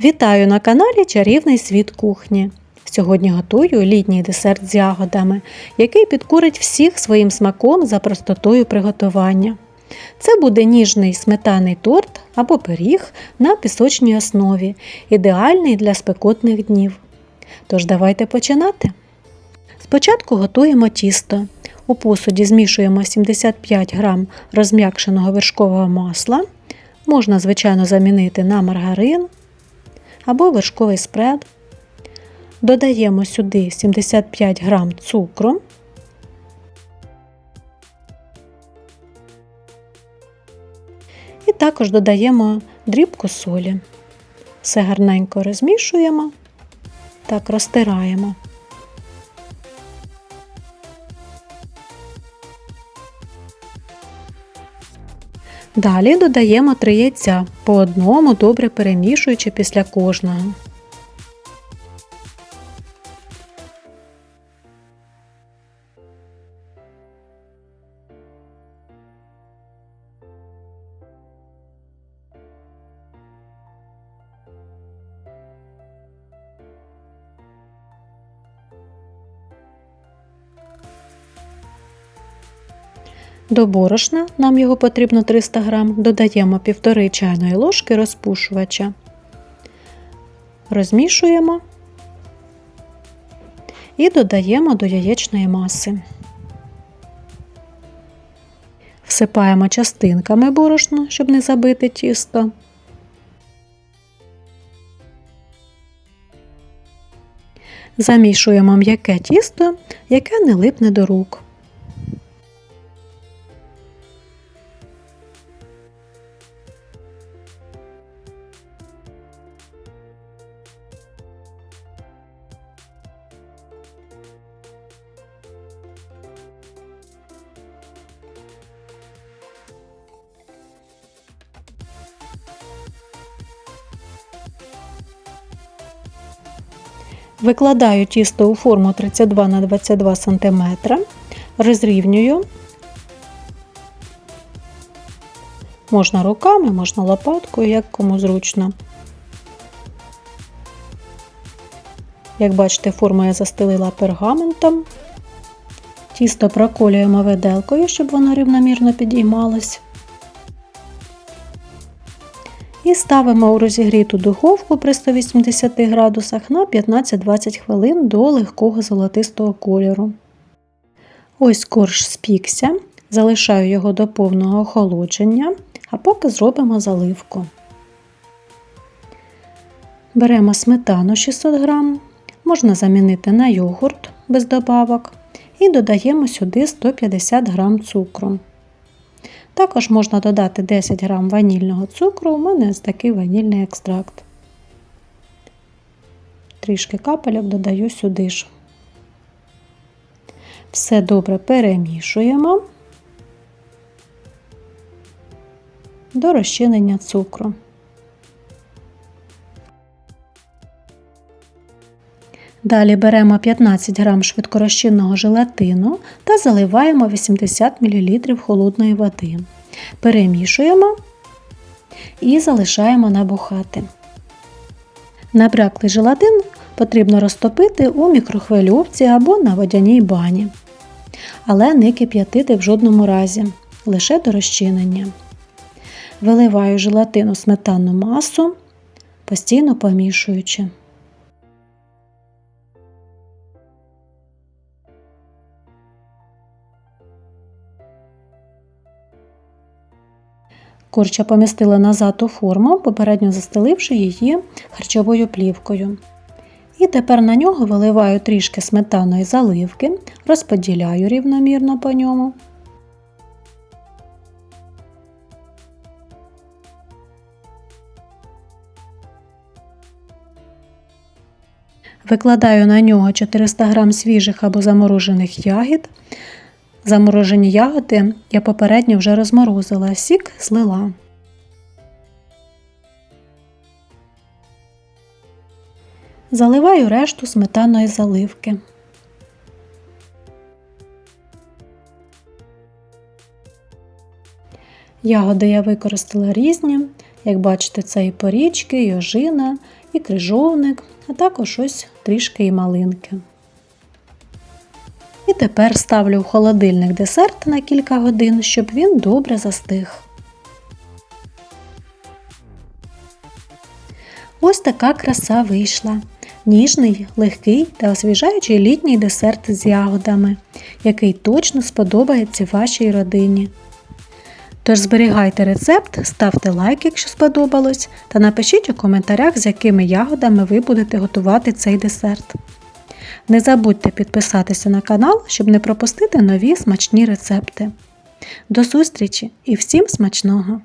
Вітаю на каналі Чарівний світ кухні. Сьогодні готую літній десерт з ягодами, який підкурить всіх своїм смаком за простотою приготування. Це буде ніжний сметаний торт або пиріг на пісочній основі, ідеальний для спекотних днів. Тож давайте починати. Спочатку готуємо тісто. У посуді змішуємо 75 г розм'якшеного вершкового масла. Можна, звичайно, замінити на маргарин або вершковий спред. Додаємо сюди 75 г цукру. І також додаємо дрібку солі. Все гарненько розмішуємо, так розтираємо. Далі додаємо три яйця по одному, добре перемішуючи після кожного. До борошна, нам його потрібно 300 г, додаємо 1,5 чайної ложки розпушувача. Розмішуємо і додаємо до яєчної маси. Всипаємо частинками борошна, щоб не забити тісто. Замішуємо м'яке тісто, яке не липне до рук. Викладаю тісто у форму 32 на 22 см, розрівнюю. Можна руками, можна лопаткою, як кому зручно. Як бачите, форму я застелила пергаментом. Тісто проколюємо виделкою, щоб воно рівномірно підіймалось. І ставимо у розігріту духовку при 180 градусах на 15-20 хвилин до легкого золотистого кольору. Ось корж спікся, залишаю його до повного охолодження, а поки зробимо заливку. Беремо сметану 600 г, можна замінити на йогурт без добавок, і додаємо сюди 150 г цукру. Також можна додати 10 г ванільного цукру, у мене ось такий ванільний екстракт. Трішки капельок додаю сюди ж. Все добре перемішуємо до розчинення цукру. Далі беремо 15 г швидкорозчинного желатину та заливаємо 80 мл холодної води. Перемішуємо і залишаємо набухати. Набряклий желатин потрібно розтопити у мікрохвильовці або на водяній бані. Але не кип'ятити в жодному разі, лише до розчинення. Виливаю желатин у сметанну масу, постійно помішуючи. Корча помістила назад у форму, попередньо застеливши її харчовою плівкою. І тепер на нього виливаю трішки сметаної заливки, розподіляю рівномірно по ньому. Викладаю на нього 400 г свіжих або заморожених ягід. Заморожені ягоди я попередньо вже розморозила, сік злила. Заливаю решту сметаної заливки. Ягоди я використала різні, як бачите, це і порічки, і ожина, і крижовник, а також ось трішки і малинки. І тепер ставлю в холодильник десерт на кілька годин, щоб він добре застиг. Ось така краса вийшла. Ніжний, легкий та освіжаючий літній десерт з ягодами, який точно сподобається вашій родині. Тож зберігайте рецепт, ставте лайк, якщо сподобалось, та напишіть у коментарях, з якими ягодами ви будете готувати цей десерт. Не забудьте підписатися на канал, щоб не пропустити нові смачні рецепти. До зустрічі і всім смачного!